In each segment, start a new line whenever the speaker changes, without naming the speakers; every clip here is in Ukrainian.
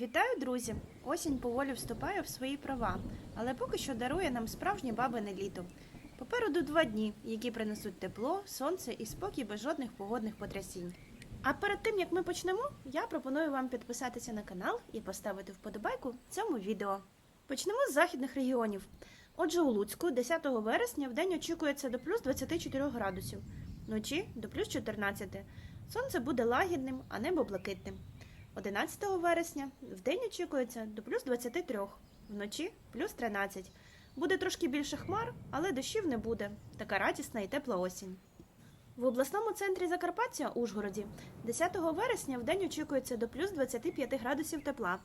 Вітаю, друзі! Осінь поволі вступає в свої права, але поки що дарує нам справжнє бабине літо. Попереду два дні, які принесуть тепло, сонце і спокій без жодних погодних потрясінь. А перед тим як ми почнемо, я пропоную вам підписатися на канал і поставити вподобайку цьому відео. Почнемо з західних регіонів. Отже, у Луцьку 10 вересня в день очікується до плюс 24 градусів, вночі до плюс 14. Сонце буде лагідним, а небо блакитним. 11 вересня в день очікується до плюс 23, вночі плюс 13. Буде трошки більше хмар, але дощів не буде. Така радісна і тепла осінь. В обласному центрі Закарпаття Ужгороді 10 вересня в день очікується до плюс 25 градусів тепла,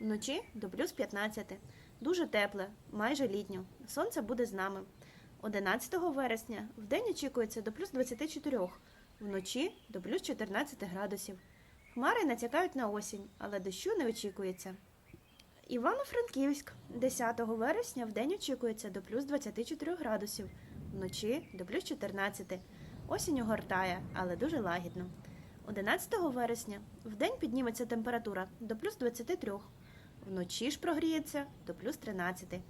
вночі до плюс 15. Дуже тепле, майже літньо. Сонце буде з нами. 11 вересня в день очікується до плюс 24, вночі до плюс 14 градусів. Хмари натякають на осінь, але дощу не очікується. Івано-Франківськ 10 вересня в день очікується до плюс 24 градусів, вночі до плюс 14. Осінь огортає, але дуже лагідно. 11 вересня в день підніметься температура до плюс 23, вночі ж прогріється до плюс 13.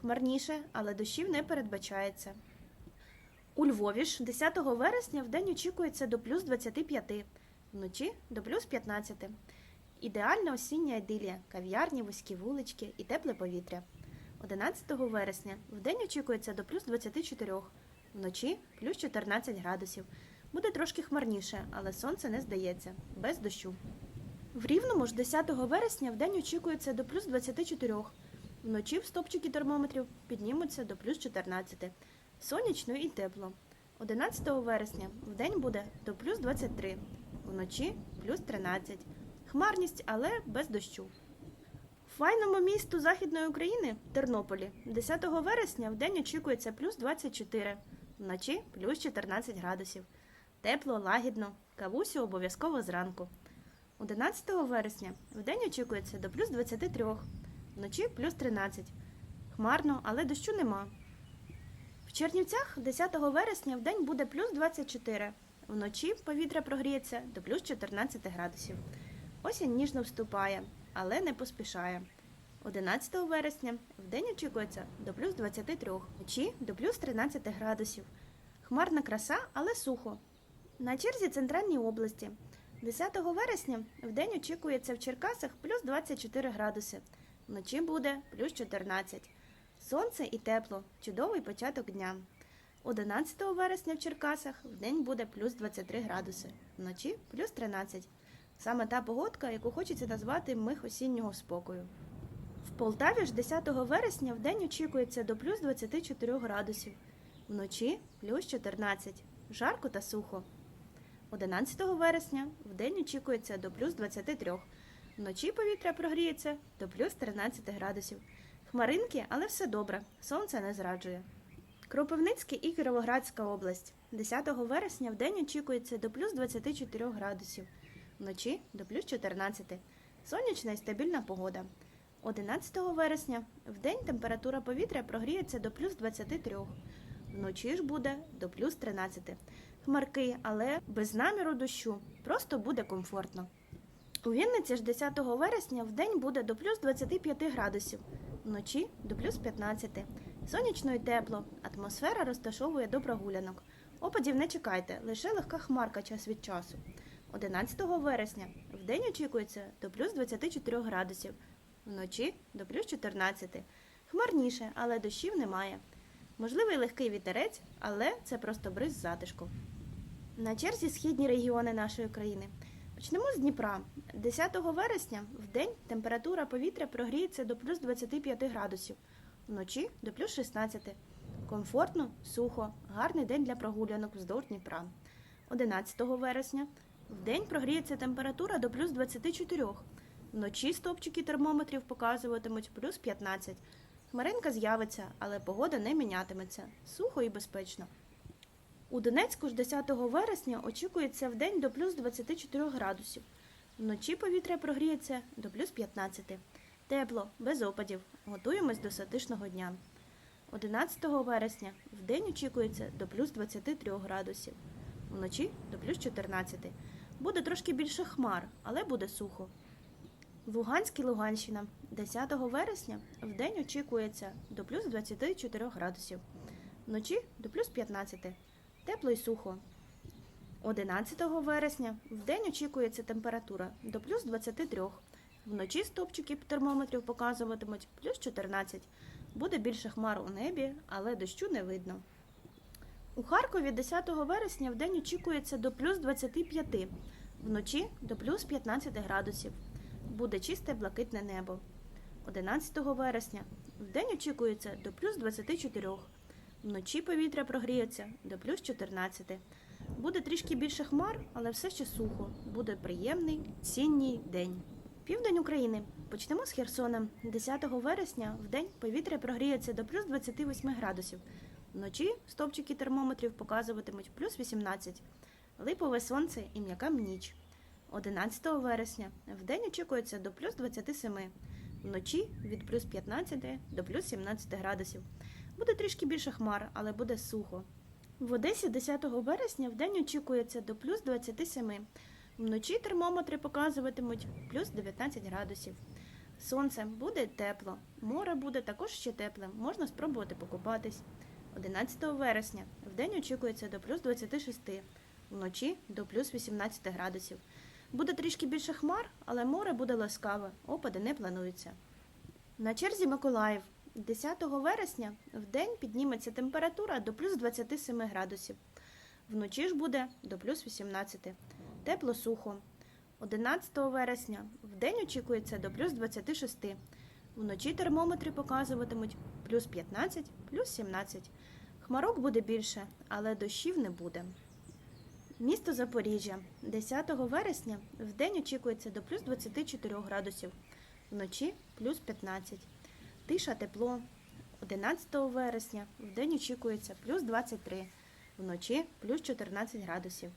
Хмарніше, але дощів не передбачається. У Львові ж 10 вересня в день очікується до плюс 25, вночі до плюс 15. Ідеальна осіння ідилія, кав'ярні, вузькі вулички і тепле повітря. 11 вересня в день очікується до плюс 24, вночі плюс 14 градусів. Буде трошки хмарніше, але сонце не здається, без дощу. В Рівному ж 10 вересня в день очікується до плюс 24, вночі в стопчики термометрів піднімуться до плюс 14. Сонячно і тепло. 11 вересня в день буде до плюс 23, вночі плюс 13. Хмарність, але без дощу. В файному місту Західної України Тернополі 10 вересня в день очікується плюс 24, вночі плюс 14 градусів. Тепло, лагідно, кавусю обов'язково зранку. 11 вересня в день очікується до плюс 23, вночі плюс 13. Хмарно, але дощу нема. В Чернівцях 10 вересня в день буде плюс 24, вночі повітря прогріється до плюс 14 градусів. Осінь ніжно вступає, але не поспішає. 11 вересня в день очікується до плюс 23, вночі до плюс 13 градусів. Хмарна краса, але сухо. На черзі центральній області. 10 вересня в день очікується в Черкасах плюс 24 градуси. Вночі буде плюс 14. Сонце і тепло, чудовий початок дня. 11 вересня в Черкасах в день буде плюс 23 градуси, вночі плюс 13. Саме та погодка, яку хочеться назвати мих осіннього спокою. В Полтаві ж 10 вересня в день очікується до плюс 24 градусів, вночі плюс 14. Жарко та сухо. 11 вересня в день очікується до плюс 23, вночі повітря прогріється до плюс 13 градусів. Хмаринки, але все добре, сонце не зраджує. Кропивницький і Кіровоградська область. 10 вересня в день очікується до плюс 24 градусів, вночі до плюс 14. Сонячна і стабільна погода. 11 вересня в день температура повітря прогріється до плюс 23, вночі ж буде до плюс 13. Хмарки, але без наміру дощу. Просто буде комфортно. У Вінниці ж 10 вересня в день буде до плюс 25 градусів, вночі до плюс 15. Сонячно і тепло, атмосфера розташовує до прогулянок. Опадів не чекайте, лише легка хмарка час від часу. 11 вересня в день очікується до плюс 24 градусів, вночі до плюс 14. Хмарніше, але дощів немає. Можливий легкий вітерець, але це просто бриз затишку. На черзі східні регіони нашої країни. Почнемо з Дніпра. 10 вересня в день температура повітря прогріється до плюс 25 градусів, вночі до плюс 16. Комфортно, сухо, гарний день для прогулянок вздовж Дніпра. 11 вересня в день прогріється температура до плюс 24. Вночі стопчики термометрів показуватимуть плюс 15. Хмаринка з'явиться, але погода не мінятиметься. Сухо і безпечно. У Донецьку ж 10 вересня очікується в день до плюс 24 градусів. Вночі повітря прогріється до плюс 15. Тепло, без опадів. Готуємось до сатишного дня. 11 вересня в день очікується до плюс 23 градусів. Вночі до плюс 14. Буде трошки більше хмар, але буде сухо. Луганськ і Луганщина. 10 вересня в день очікується до плюс 24 градусів. Вночі до плюс 15. Тепло і сухо. 11 вересня в день очікується температура до плюс 23. Вночі стопчики термометрів показуватимуть плюс 14. Буде більше хмар у небі, але дощу не видно. У Харкові 10 вересня в день очікується до плюс 25, вночі до плюс 15 градусів. Буде чисте блакитне небо. 11 вересня в день очікується до плюс 24, вночі повітря прогріється до плюс 14. Буде трішки більше хмар, але все ще сухо. Буде приємний цінній день. Південь України. Почнемо з Херсона. 10 вересня в день повітря прогріється до плюс 28 градусів. Вночі стовпчики термометрів показуватимуть плюс 18. Липове сонце і м'яка ніч. 11 вересня в день очікується до плюс 27. Вночі від плюс 15 до плюс 17 градусів. Буде трішки більше хмар, але буде сухо. В Одесі 10 вересня в день очікується до плюс 27. Вночі термометри показуватимуть плюс 19 градусів. Сонце буде тепло, море буде також ще тепле, можна спробувати покупатись. 11 вересня в день очікується до плюс 26, вночі до плюс 18 градусів. Буде трішки більше хмар, але море буде ласкаве, опади не плануються. На черзі Миколаїв. 10 вересня в день підніметься температура до плюс 27 градусів. Вночі ж буде до плюс 18. Тепло сухо. 11 вересня в день очікується до плюс 26. Вночі термометри показуватимуть плюс 15, плюс 17. Хмарок буде більше, але дощів не буде. Місто Запоріжжя. 10 вересня в день очікується до плюс 24 градусів. Вночі плюс 15. Тиша тепло. 11 вересня в день очікується плюс 23. Вночі плюс 14 градусів.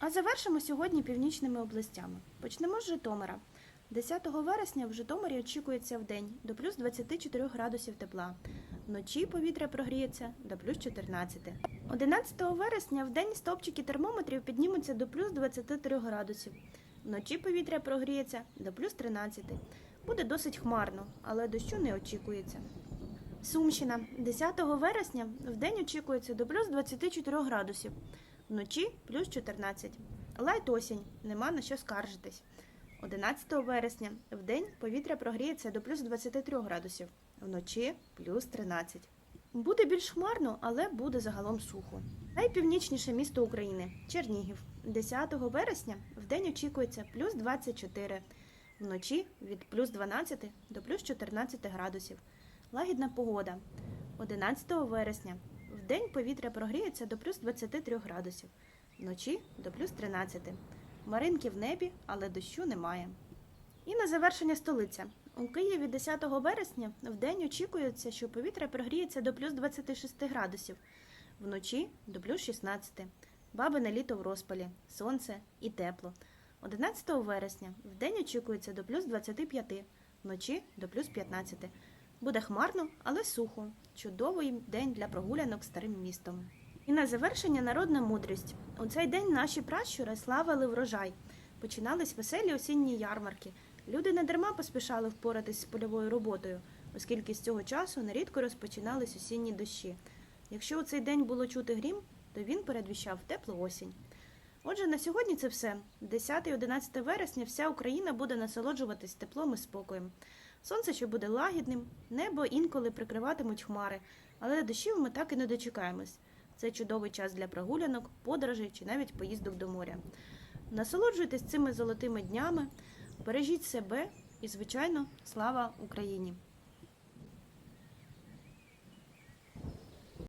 А завершимо сьогодні північними областями. Почнемо з Житомира. 10 вересня в Житомирі очікується в день до плюс 24 градусів тепла. Вночі повітря прогріється до плюс 14. 11 вересня в день стопчики термометрів піднімуться до плюс 23 градусів. Вночі повітря прогріється до плюс 13. Буде досить хмарно, але дощу не очікується. Сумщина. 10 вересня в день очікується до плюс 24 градусів. Вночі плюс 14. Лайт осінь, нема на що скаржитись. 11 вересня в день повітря прогріється до плюс 23 градусів, вночі плюс 13. Буде більш хмарно, але буде загалом сухо. Найпівнічніше місто України Чернігів. 10 вересня в день очікується плюс 24, вночі від плюс 12 до плюс 14 градусів. Лагідна погода. 11 вересня в день повітря прогріється до плюс 23 градусів, вночі до плюс 13. Маринки в небі, але дощу немає. І на завершення столиця. У Києві 10 вересня в день очікується, що повітря прогріється до плюс 26 градусів, вночі до плюс 16. Бабине літо в розпалі, сонце і тепло. 11 вересня в день очікується до плюс 25, вночі до плюс 15. Буде хмарно, але сухо. Чудовий день для прогулянок старим містом. І на завершення народна мудрість. У цей день наші пращури славили врожай. Починались веселі осінні ярмарки. Люди не дарма поспішали впоратись з польовою роботою, оскільки з цього часу нерідко розпочинались осінні дощі. Якщо у цей день було чути грім, то він передвіщав теплу осінь. Отже, на сьогодні це все. 10-11 вересня вся Україна буде насолоджуватись теплом і спокоєм. Сонце ще буде лагідним, небо інколи прикриватимуть хмари, але дощів ми так і не дочекаємось. Це чудовий час для прогулянок, подорожей чи навіть поїздок до моря. Насолоджуйтесь цими золотими днями, бережіть себе і, звичайно, слава Україні!